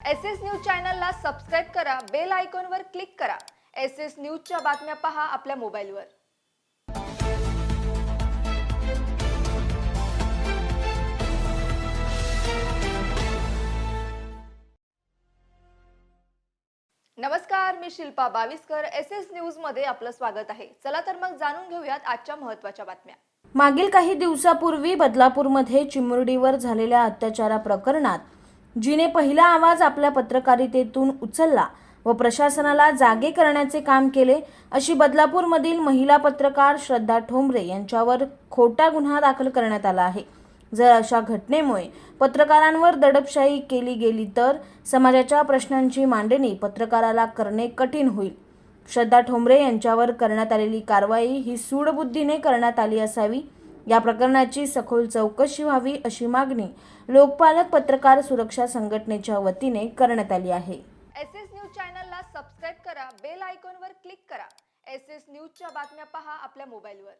S S news चॅनलला subscribe करा bell आयकॉनवर क्लिक करा. एस एस न्यूजच्या बातम्या पहा आपल्या मोबाईलवर. नमस्कार मी शिल्पा बावीसकर. एस एस न्यूजमध्ये आपलं स्वागत आहे. चला तर मग जाणून घेऊयात आजच्या महत्त्वाच्या बातम्या. मागील काही दिवसापूर्वी बदलापूरमध्ये चिमुरडीवर झालेल्या अत्याचारा प्रकरणात जिने पहिला आवाज आपल्या पत्रकारितेतून उचलला व प्रशासनाला जागे करण्याचे काम केले अशी बदलापूरमधील महिला पत्रकार श्रद्धा ठोंबरे यांच्यावर खोटा गुन्हा दाखल करण्यात आला आहे. जर अशा घटनेमुळे पत्रकारांवर दडपशाही केली गेली तर समाजाच्या प्रश्नांची मांडणी पत्रकाराला करणे कठीण होईल. श्रद्धा ठोंबरे यांच्यावर करण्यात आलेली कारवाई ही सूडबुद्धीने करण्यात आली असावी या प्रकरणाची सखोल चौकशी व्हावी अशी मागणी लोकपालक पत्रकार सुरक्षा संघटनेच्या वतीने करण्यात आली आहे. एस एस न्यूज चॅनलला सबस्क्राईब करा बेल आयकॉनवर क्लिक करा. एस एस न्यूजच्या बातम्या पहा आपल्या मोबाईलवर.